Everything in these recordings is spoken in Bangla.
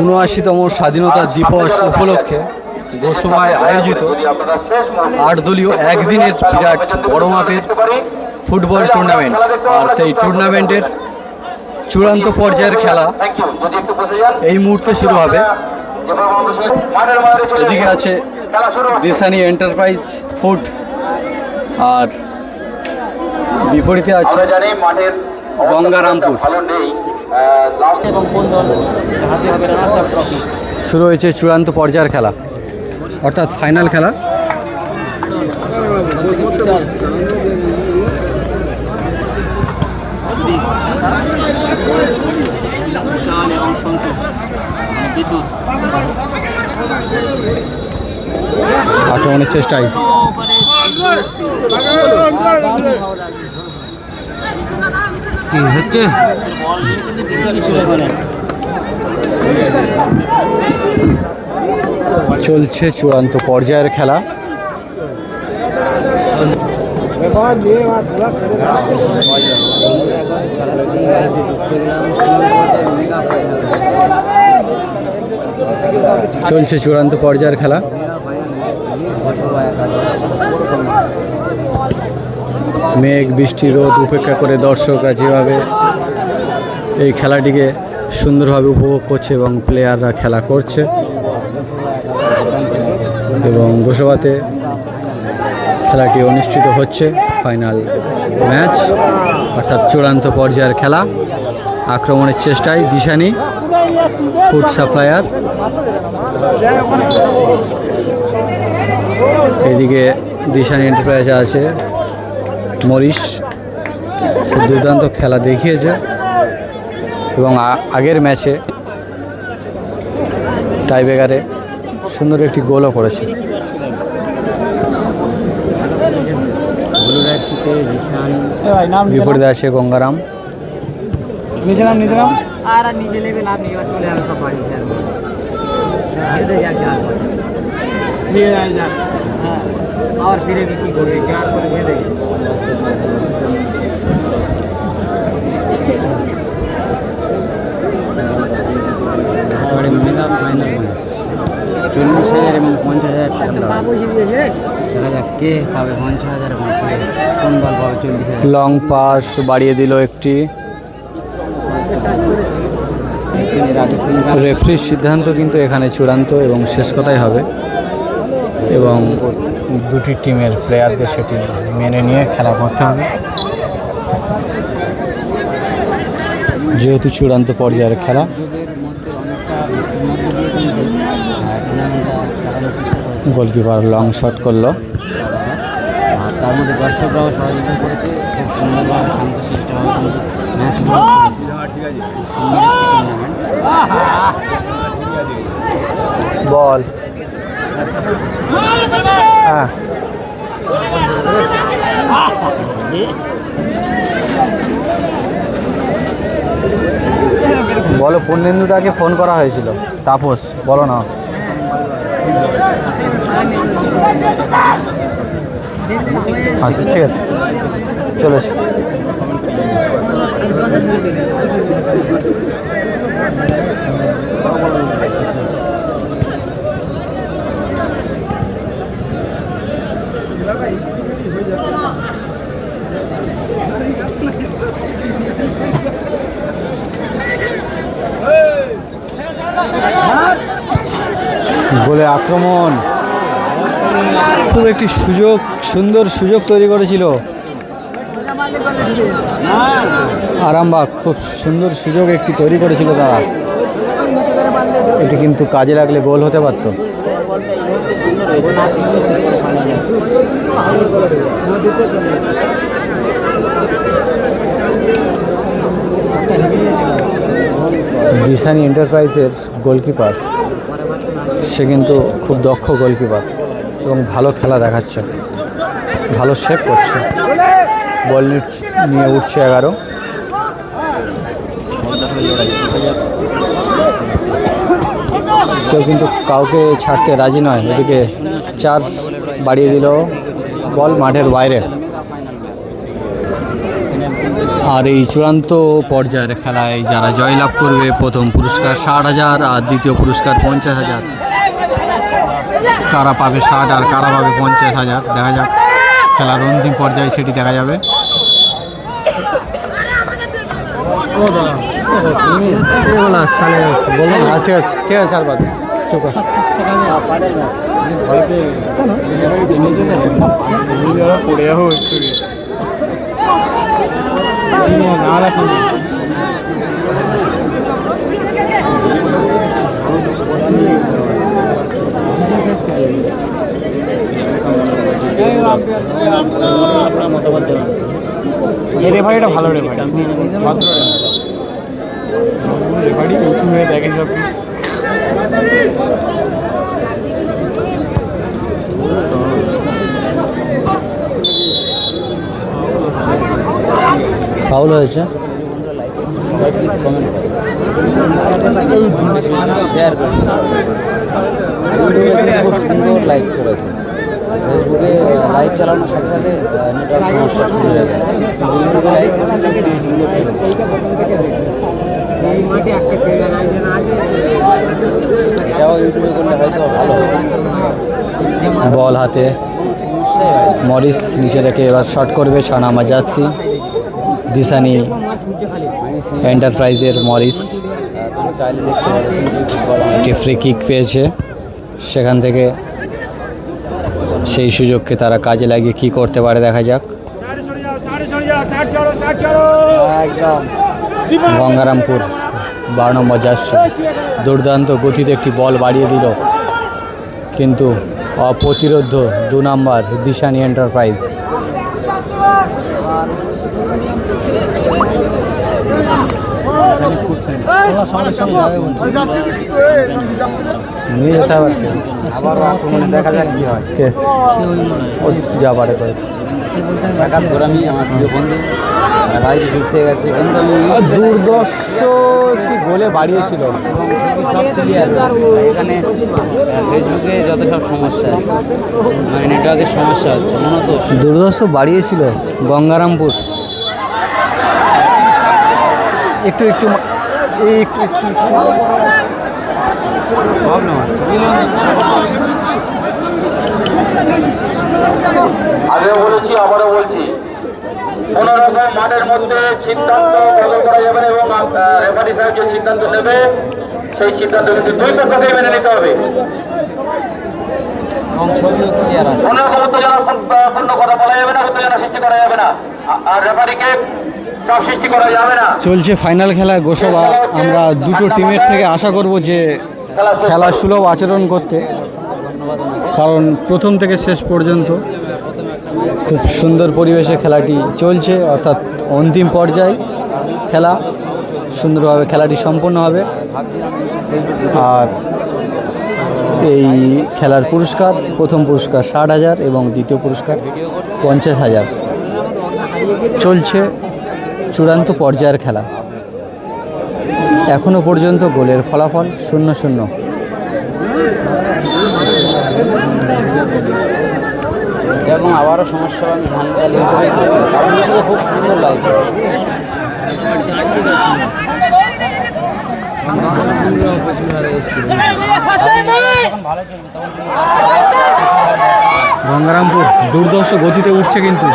উনআশিতম স্বাধীনতা দিবস উপলক্ষে গোসময় আয়োজিত আট দলীয় একদিনের বিরাট বড় মাপের ফুটবল টুর্নামেন্ট আর সেই টুর্নামেন্টের চূড়ান্ত পর্যায়ের খেলা এই মুহূর্তে শুরু হবে। এদিকে আছে দিশানি এন্টারপ্রাইজ ফুড আর বিপরীতে আছে গঙ্গারামপুর। শুরু হয়েছে চূড়ান্ত পর্যায়ের খেলা অর্থাৎ ফাইনাল খেলা। আক্রমণের চেষ্টায়। কি হচ্ছে? চলছে চূড়ান্ত পর্যায়ের খেলা। চলছে চূড়ান্ত পর্যায়ের খেলা। মেঘ, বৃষ্টি, রোদ উপেক্ষা করে দর্শকরা যেভাবে এই খেলাটিকে সুন্দরভাবে উপভোগ করছে এবং প্লেয়াররা খেলা করছে। এবং গোসবাতে খেলাটি অনুষ্ঠিত হচ্ছে। ফাইনাল ম্যাচ অর্থাৎ চূড়ান্ত পর্যায়ের খেলা। আক্রমণের চেষ্টায় দিশানি ফুড সাপ্লায়ার এদিকে দিশানি এন্টারপ্রাইজ আছে। মরিশ সে দুর্দান্ত খেলা দেখিয়েছে। এবং আগের ম্যাচে টাইব্রেকারে সুন্দর একটি গোলও করেছে। বিপরীতে আছে গঙ্গারাম। নাম নাম আর আর চলে সব বাড়ি হ্যাঁ। ফিরে কী করবে যার করে দিয়ে দেখি চল্লিশ হাজার এবং পঞ্চাশ হাজার টাকা দেখা যাক কে পাবে পঞ্চাশ হাজার এবং কে কোন দল পাবে চল্লিশ হাজার। লং পাস বাড়িয়ে দিল একটি। রেফরির সিদ্ধান্ত কিন্তু এখানে চূড়ান্ত এবং শেষ কথাই হবে। এবং দুটি টিমের প্লেয়ারদের সেটি মেনে নিয়ে খেলা করতে হবে। যেহেতু চূড়ান্ত পর্যায়ের খেলা গোলকিপার লং শট করল। আর তার মধ্যে দর্শকরাও সহযোগিতা করেছে। খুব সুন্দরভাবে শান্তশিষ্টভাবে ম্যাচ বল হ্যাঁ বলো। পূর্ণেন্দুদাকে ফোন করা হয়েছিল। তাপস বলো না। আচ্ছা ঠিক আছে চলে। গোলে আক্রমণ। খুব একটি সুযোগ, সুন্দর সুযোগ তৈরি করেছিল। আরামবাগ, খুব সুন্দর সুযোগ একটি তৈরি করেছিল তারা। এটি কিন্তু কাজে লাগলে গোল হতে পারত। দিশানি এন্টারপ্রাইজের গোলকিপার। সে কিন্তু খুব দক্ষ গোলকিপার এবং ভালো খেলা দেখাচ্ছে। ভালো সেভ করছে। বল নিয়ে উঠছে এগারো। কেউ কিন্তু কাউকে ছাড়তে রাজি নয়। এদিকে চার বাড়িয়ে দিল বল মাঠের বাইরে। আর এই চূড়ান্ত পর্যায়ের খেলায় যারা জয়লাভ করবে, প্রথম পুরস্কার ষাট হাজার আর দ্বিতীয় পুরস্কার পঞ্চাশ হাজার। কারা পাবে ষাট আর কারা পাবে পঞ্চাশ হাজার? দেখা যাক। খেলার অন্তিম পর্যায়ে সেটি দেখা যাবে। পড়ে একটু না রাখুন এই রেফারিটা ভালো রেফারি। ভদ্র রেফারি। উঁচু হয়ে দেখে সব। ফাউল হয়েছে। শেয়ার সুন্দর লাইভ চলেছে ফেসবুকে লাইভ চালানোর সাথে সাথে নেটওয়ার্ক সমস্যা শুরু হয়ে গেছে বল হাতে। মরিস নিচে রেখে এবার শট করবে ছ নাম্বার জার্সি। দিশানি এন্টারপ্রাইজের মরিস। একটি ফ্রি কিক পেয়েছে। সেখান থেকে সেই সুযোগকে তারা কাজে লাগিয়ে কি করতে পারে দেখা যাক। গঙ্গারামপুর বারো নম্বর জার্সি দুর্দান্ত গতিতে একটি বল বাড়িয়ে দিল। কিন্তু অপ্রতিরোধ দু নম্বর দিশানি এন্টারপ্রাইজ। নিয়ে যেতে হবে আবার আক্রমণে দেখা যাক কি হয়। কে? ও যা পারে করে। আমার প্রিয় বন্ধু। ঘুরতে গেছে। কিন্তু দুর্দর্শ গোলে বাড়িয়েছিল? সব ক্লিয়ার এখানে ফেসবুকে যত সব সমস্যা মানে নেটওয়ার্কের সমস্যা হচ্ছে মূলত দুর্দর্শ বাড়িয়েছিল গঙ্গারামপুর। একটু একটু একটু একটু। প্রবলেম হচ্ছে আগেও বলেছি আবারও বলছি। কোন রকম মাঠের মধ্যে সিদ্ধান্ত বদল করা যাবে না এবং রেফারি সাহেব যে সিদ্ধান্ত নেবে সেই সিদ্ধান্ত কিন্তু দুই পক্ষকে মেনে নিতে হবে। কোন রকম উত্তেজনাপূর্ণ কথা বলা যাবে না উত্তেজনা সৃষ্টি করা যাবে না। আর রেফারিকে চলছে ফাইনাল খেলায় গোসবা। আমরা দুটো টিমের থেকে আশা করব যে খেলা খেলা সুলভ আচরণ করতে। কারণ প্রথম থেকে শেষ পর্যন্ত খুব সুন্দর পরিবেশে খেলাটি চলছে অর্থাৎ অন্তিম পর্যায়ে খেলা সুন্দরভাবে খেলাটি সম্পন্ন হবে। আর এই খেলার পুরস্কার প্রথম পুরস্কার ষাট হাজার এবং দ্বিতীয় পুরস্কার পঞ্চাশ হাজার। চলছে চূড়ান্ত পর্যায়ের খেলা। এখনও পর্যন্ত গোলের ফলাফল শূন্য শূন্য। এবং আবারও সমস্যা ধান খুব সুন্দর গঙ্গারামপুর দুর্ধর্ষ গতিতে উঠছে কিন্তু।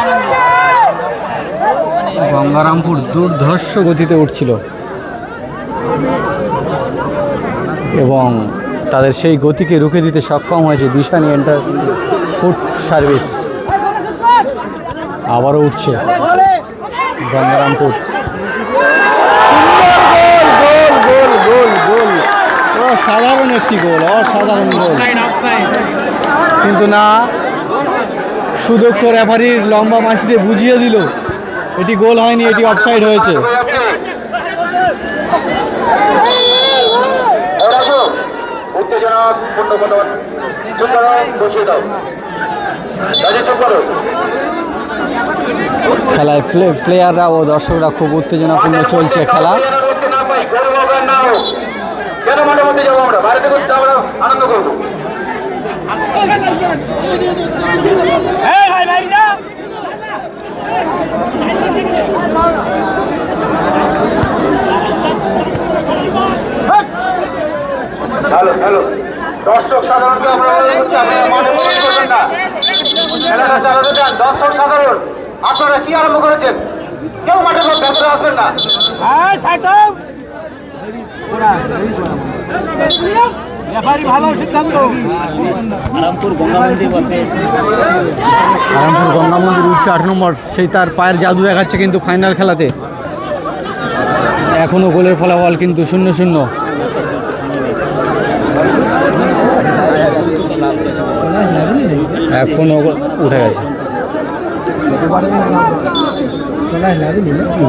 গঙ্গারামপুর দুর্ধর্ষ গতিতে উঠছিল। এবং তাদের সেই গতিকে রুখে দিতে সক্ষম হয়েছে দিশানি এন্টার ফুড সার্ভিস। আবারও উঠছে গঙ্গারামপুর। অসাধারণ একটি গোল, অসাধারণ গোল। কিন্তু না, সুদক্ষ রেফারির লম্বা মাসিতে বুঝিয়ে দিল এটি গোল হয়নি এটি অফসাইড হয়েছে। হয়ে খেলায় প্লেয়াররা ও দর্শকরা খুব উত্তেজনাপূর্ণ চলছে খেলা। কেন মধ্যে যাব আমরা আমরা আনন্দ করব হ্যালো হ্যালো দর্শক সাধারণকে আপনারা মাঠে প্রবেশ করবেন না। খেলাটা চালাতে চান, দর্শক সাধারণ। আপনারা কি আরম্ভ করেছেন? কেউ মাঠে ভেতরে আসবেন না। আরামপুর গঙ্গা মন্দির উঠছে আট নম্বর সেই তার পায়ের জাদু দেখাচ্ছে কিন্তু ফাইনাল খেলাতে। এখনও গোলের ফলাফল কিন্তু শূন্য শূন্য। এখনও উঠে গেছে।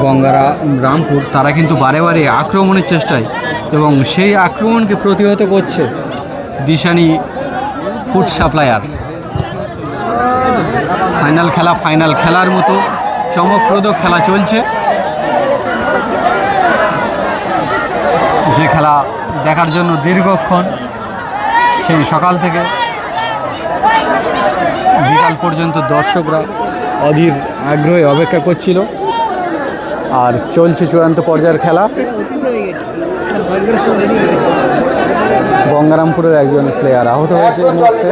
গঙ্গারা রামপুর তারা কিন্তু বারে বারে আক্রমণের চেষ্টায়। এবং সেই আক্রমণকে প্রতিহত করছে দিশানি ফুড সাপ্লায়ার। ফাইনাল খেলা, ফাইনাল খেলার মতো চমকপ্রদ খেলা চলছে। যে খেলা দেখার জন্য দীর্ঘক্ষণ, সেই সকাল থেকে বিকাল পর্যন্ত দর্শকরা অধীর আগ্রহে অপেক্ষা করছিল। আর চলছে চূড়ান্ত পর্যায়ের খেলা। গঙ্গারামপুরের একজন প্লেয়ার আহত হয়েছে এই মুহূর্তে।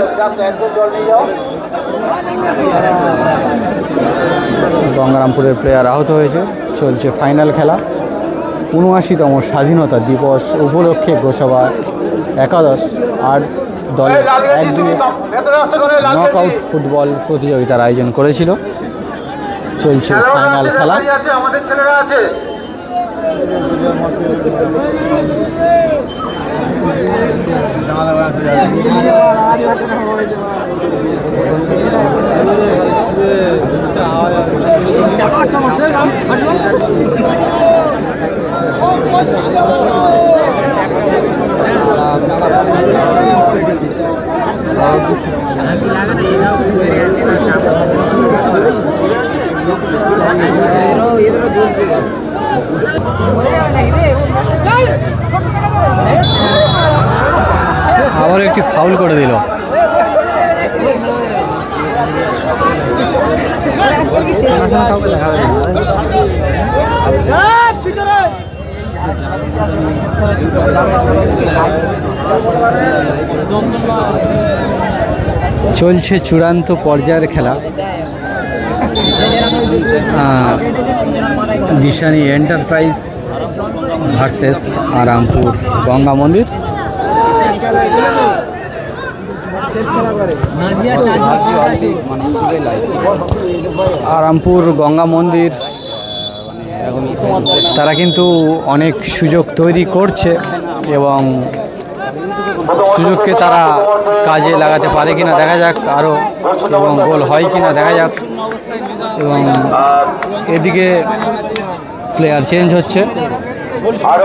গঙ্গারামপুরের প্লেয়ার আহত হয়েছে। চলছে ফাইনাল খেলা। উনআশিতম স্বাধীনতা দিবস উপলক্ষে গোসভা একাদশ আর দলের একদিনে নক আউট ফুটবল প্রতিযোগিতার আয়োজন করেছিল। চলছে ফাইনাল খেলা। আছে আমাদের ছেলেরা আছে। আবার একটি ফাউল করে দিল। চলছে চূড়ান্ত পর্যায়ের খেলা। Dishani enterprise versus Arampur Ganga Mandir. Arampur Ganga মন্দির, তারা কিন্তু অনেক সুযোগ তৈরি করছে এবং সুযোগকে তারা কাজে লাগাতে পারে কিনা দেখা যাক আরও এবং গোল হয় কিনা দেখা যাক। এবং এদিকে প্লেয়ার চেঞ্জ হচ্ছে। আর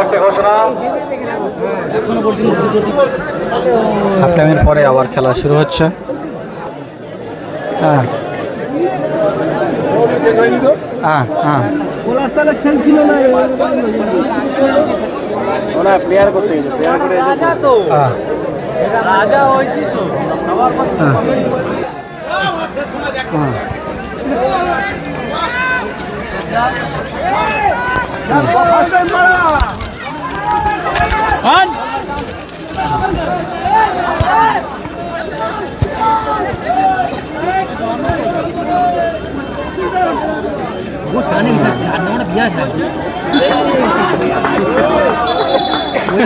হাফ টাইমের পরে আবার খেলা শুরু হচ্ছে। হ্যাঁ। হ্যাঁ হ্যাঁ। প্লেয়ার করতে গেছে প্লেয়ার করে হ্যাঁ। রাজা হইতি তো। হ্যাঁ। হ্যাঁ।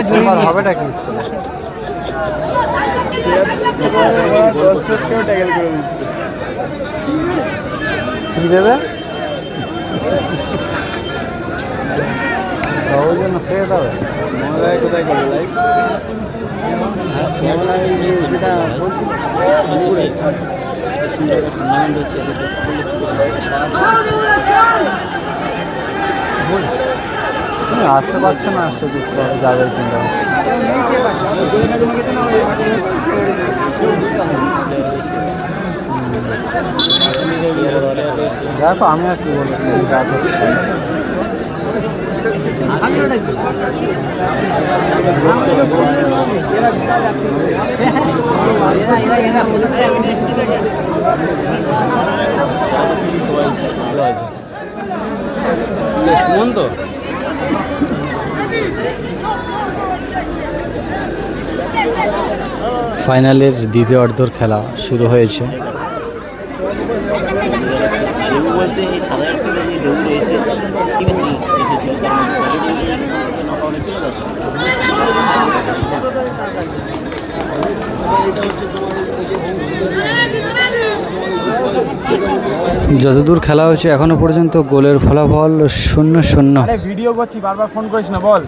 তোমার হবেটা কি স্কুলে? কি দেবে? ওই জন্য খেয়ে দেবে কোথায় করবে লাইক তুমি আসতে পারছ না আসতে দিতে হবে যাবে চিন্তা দেখো, আমি আর কি বলব যা করছ করো। ফাইনালের দ্বিতীয় অর্ধর খেলা শুরু হয়েছে। যতদূর খেলা হয়েছে এখনও পর্যন্ত গোলের ফলাফল শূন্য শূন্য। ভিডিও করছি, বারবার ফোন করিস না, বল।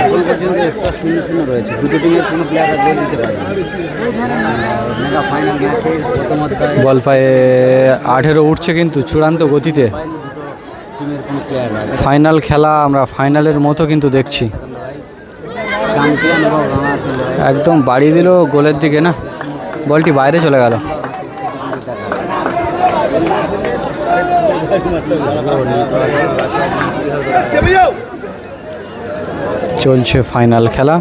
এখন পর্যন্ত স্কোর শূন্য শূন্য রয়েছে দুটো টিমের কোনো প্লেয়াররা গোল দিতে পারে মেগা ফাইনাল ম্যাচে প্রথম বল পায়ে আঠেরো উঠছে কিন্তু চূড়ান্ত গতিতে দুটো টিমের কোনো প্লেয়াররা ফাইনাল খেলা আমরা ফাইনালের মতো কিন্তু দেখছি। একদম বাড়িয়ে দিল গোলের দিকে না। বলটি বাইরে চলে গেল। চলছে ফাইনাল খেলা।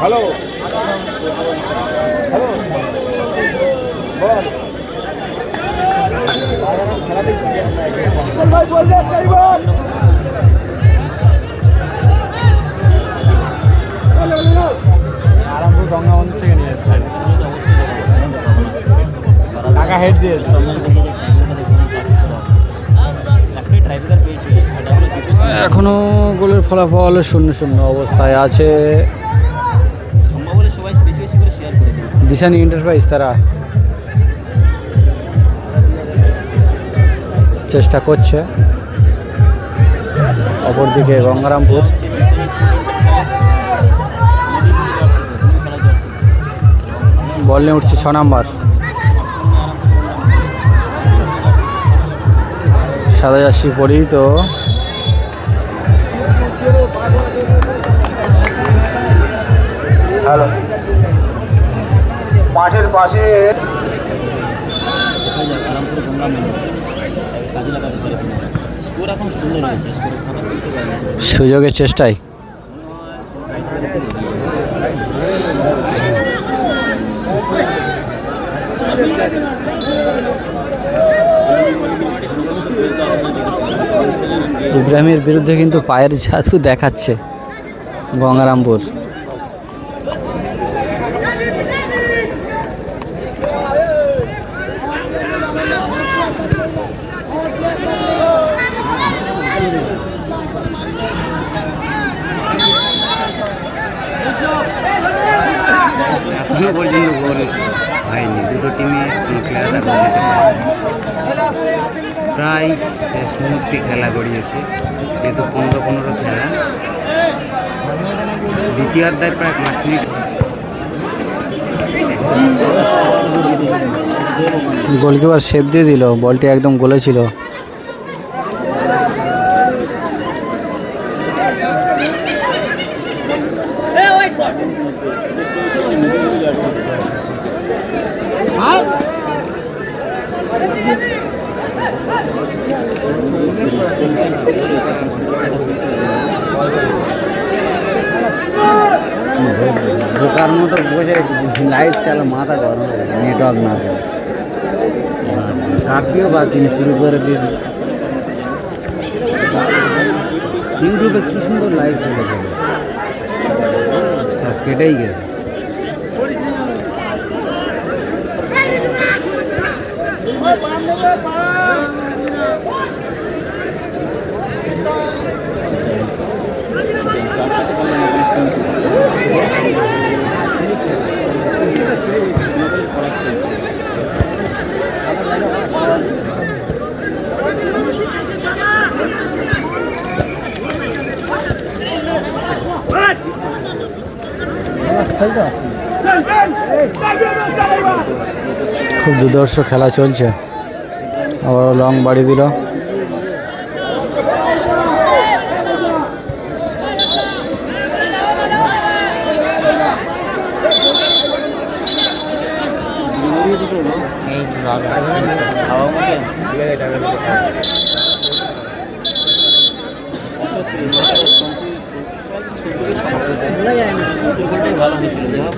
হ্যালো হ্যালো বল ভাই বল গঙ্গাবন্ধু থেকে নিয়ে টাকা হেড এখনও গোলের ফলাফল শূন্য শূন্য অবস্থায় আছে। দিশানি এন্টারপ্রাইজ, তারা চেষ্টা করছে। অপরদিকে গঙ্গারামপুর। বল নিয়ে উঠছে ছ নাম্বার। সাদা জার্সি পরেই তো। হ্যালো। মাঠের পাশে আরামপুর গঙ্গা মেন কাজে লাগাতে পারে স্কোর এখন সুন্দর হয়েছে স্কোর খারাপ করতে পারে সুযোগের চেষ্টায় ইব্রাহিমের বিরুদ্ধে কিন্তু পায়ের জাদু দেখাচ্ছে গঙ্গারামপুর পর্যন্ত গোল হয়নি দুটো টিমে কোনো দিতে। প্রায় শেষ মুহূর্তে খেলা গড়িয়েছে, যেহেতু পনেরো পনেরো খেলা। দ্বিতীয়ার্ধায় প্রায় পাঁচ মিনিট। গোলকিপার সেভ দিয়ে দিল, বলটি একদম গোলে ছিল। বসে লাইট চালা, মাথা গরম হয়ে গেছে নেটওয়ার্ক না পেলে কাটতেও পারছি শুরু করে দিয়েছি। ইউটিউবে কি সুন্দর লাইভ চলে যাবে কেটেই গেছে। খুব দুর্দর্শ খেলা চলছে। আবার লং বাড়ি দিল খাওয়া মধ্যে ভালো হয়েছিল যাই হোক,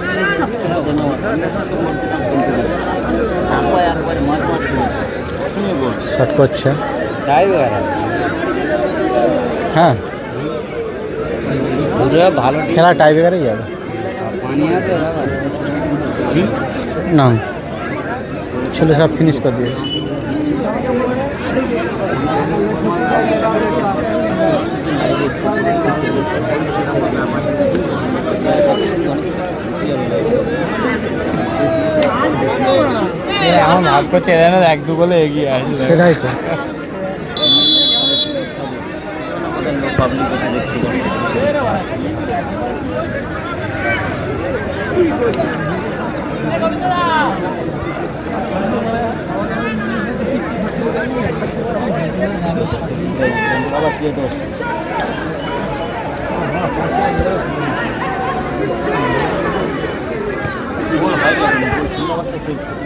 অসংখ্য ধন্যবাদ একবার একবারে মাছ মারতে শুনে বল শট করছে। হ্যাঁ। ভালো। খেলা টাই বেকারেই যাবে। না। ছেলে সব ফিনিশ করে দিয়েছে। আমার ভাগ করছে এরা এক দু গোলে এগিয়ে আসবে সেটাই তো। আবার কে দোষ গোল হয়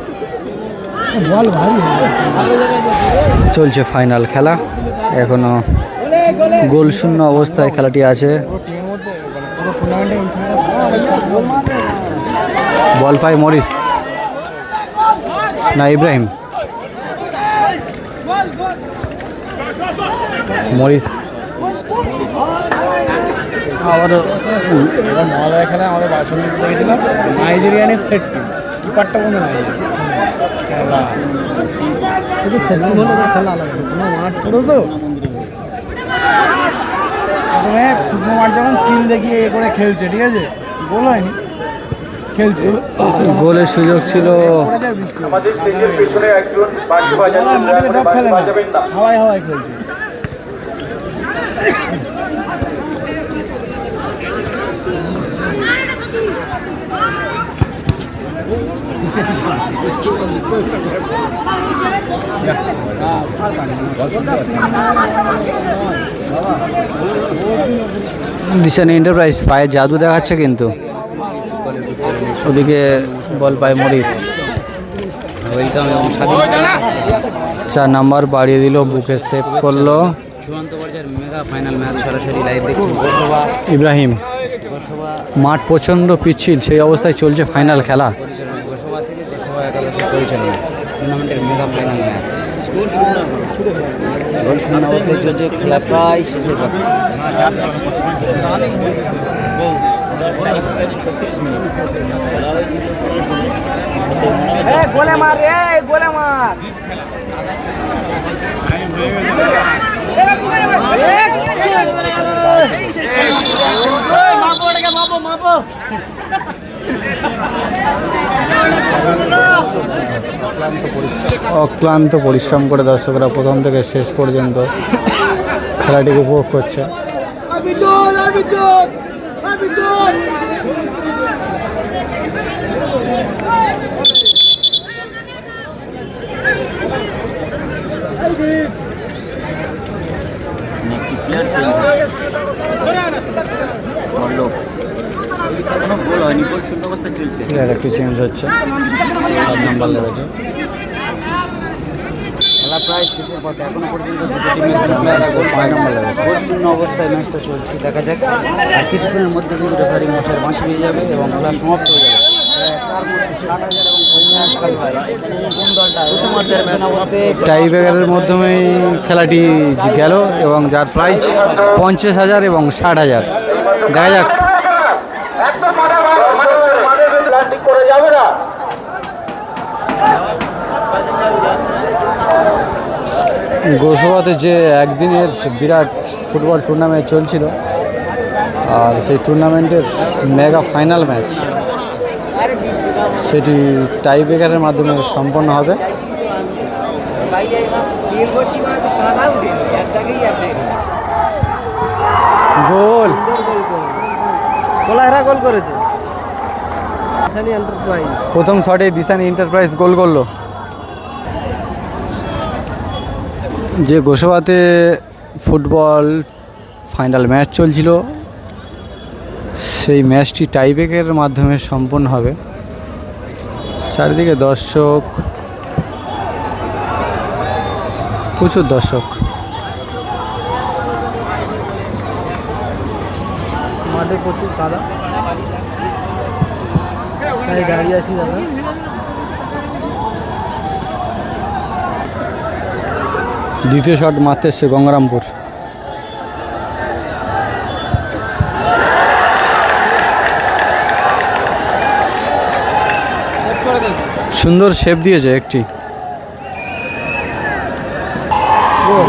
চলছে ফাইনাল খেলা। এখনও গোল শূন্য অবস্থায় খেলাটি আছে। বল পায় মরিস। না, ইব্রাহিম। মরিস। আবারও খেলা আমাদের বাসন নাইজেরিয়ানের সেট কিপারটা বন্ধু নাইজেরিয়া প্রথমে শুকনো মাঠ যখন স্কিল দেখিয়ে এ করে খেলছে ঠিক আছে? গোল হয়নি। খেলছে। গোলের সুযোগ ছিল। আমাদের স্টেজের পেছনে একজন হাওয়ায় হাওয়ায় খেলছে। দিশান এন্টারপ্রাইজ পায়ে জাদু দেখাচ্ছে কিন্তু। ওদিকে বল পায় মরিস। চার নাম্বার বাড়িয়ে দিল বুকে সেভ করল। চূড়ান্ত পর্যায়ের মেগা ফাইনাল ম্যাচ সরাসরি লাইভ দেখছি ইব্রাহিম। মাঠ প্রচণ্ড পিচ্ছিল সেই অবস্থায় চলছে ফাইনাল খেলা। খেলা প্রায় গোলে মার গোলে মার। অক্লান্ত পরিশ্রম করে দর্শকরা প্রথম থেকে শেষ পর্যন্ত খেলাটিকে উপভোগ করছে। একটু চেঞ্জ হচ্ছে। সাত নাম্বার লেগেছে খেলা প্রায় শেষের পথে এখনও পর্যন্ত দুটো টিমের গোল ছয় নম্বর লেগেছে গোল শূন্য অবস্থায় ম্যাচটা চলছে দেখা যাক। আর কিছুক্ষণের মধ্যে কিন্তু রেফারি মাঠের বাঁশি পেয়ে যাবে এবং খেলা সমাপ্ত হয়ে যাবে। মাধ্যমেই খেলাটি গেল এবং যার প্রাইজ পঞ্চাশ হাজার এবং ষাট হাজার। দেখা যাক একদম মাঠে মাঠে ল্যান্ডিং করে যাবে না গোসবাতে যে একদিনের বিরাট ফুটবল টুর্নামেন্ট চলছিল আর সেই টুর্নামেন্টের মেগা ফাইনাল ম্যাচ সেটি টাই ব্রেকারের মাধ্যমে সম্পন্ন হবে। গোল! কোলাহরা গোল করেছে। প্রথম শটে দিশানি এন্টারপ্রাইজ গোল করল। যে গোসবাতে ফুটবল ফাইনাল ম্যাচ চলছিল, সেই ম্যাচটি টাইব্রেকের মাধ্যমে সম্পন্ন হবে। চারিদিকে দর্শক, প্রচুর দর্শক। মাঠে প্রচুর কাদা দাঁড়িয়ে আছি দাদা দ্বিতীয় শট মারতে এসছে গঙ্গারামপুর। সুন্দর শেপ দিয়েছে একটি।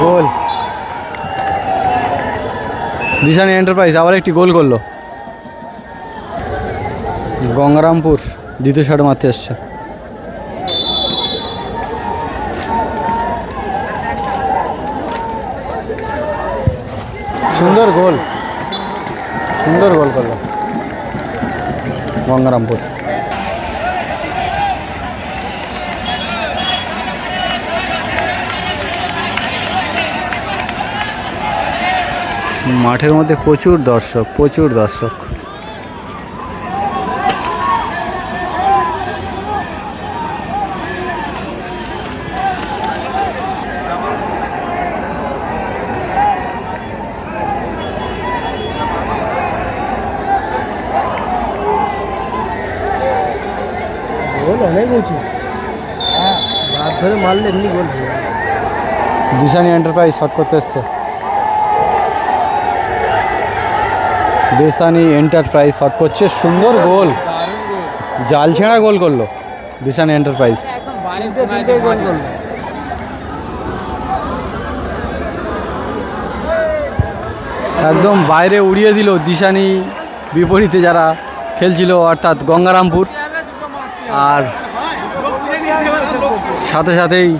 গোল। দিশানি এন্টারপ্রাইজ আবার একটি গোল করল। গঙ্গারামপুর দ্বিতীয় শট মারতে এসছে। সুন্দর গোল। সুন্দর গোল করল। গঙ্গারামপুর। মাঠের মধ্যে প্রচুর দর্শক প্রচুর দর্শক গোল অনেক উঁচু হাত ধরে মারলে এমনি গোল হবে। দিশানি এন্টারপ্রাইজ শট করতে এসছে। দিশানি এন্টারপ্রাইজ শট করছে। সুন্দর গোল। জাল ছেঁড়া গোল করল দিশানি এন্টারপ্রাইজ গোল করল। একদম বাইরে উড়িয়ে দিল দিশানি বিপরীতে যারা খেলছিল অর্থাৎ গঙ্গারামপুর। আর সাথে সাথেই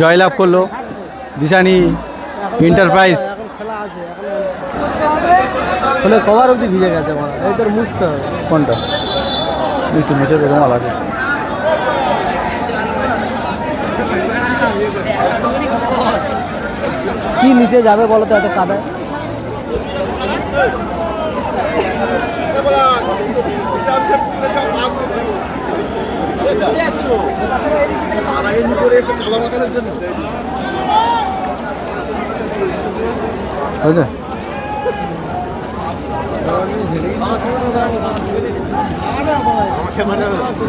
জয়লাভ করল দিশানি এন্টারপ্রাইজ খেলা কভার অবধি ভিজে গেছে আমার এই তোর মুছতে হবে কোনটা একটু নিচে রুমাল আছে কি নিচে যাবে বলো তো এত কাদায় বুঝলে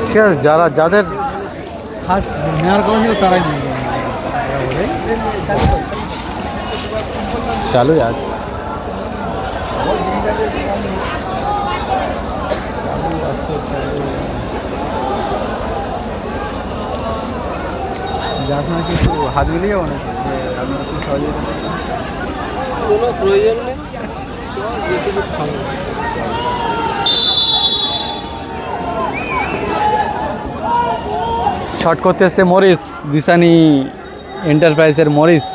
ঠিক আছে যারা যাদের নেওয়ার তারাই। চালু আছে যার সঙ্গে কিছু হাত মিলিয়ে যাব যে আপনি একটু সহযোগিতা কোনো প্রয়োজন নেই। চল যেটুকু খাব শর্ট করতে এসছে মরিস দিশানি এন্টারপ্রাইজের মরিস।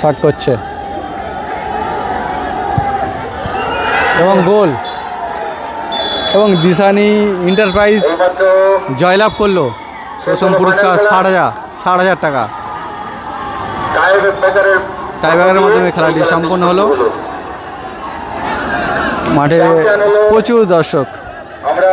শর্ট করছে। এবং গোল। এবং দিশানি এন্টারপ্রাইজ জয়লাভ করল। প্রথম পুরস্কার ষাট হাজার ষাট হাজার টাকা টাই ব্রেকারের টাইব্রেকারের মাধ্যমে খেলাটি সম্পন্ন হলো। মাঠে প্রচুর দর্শক আমরা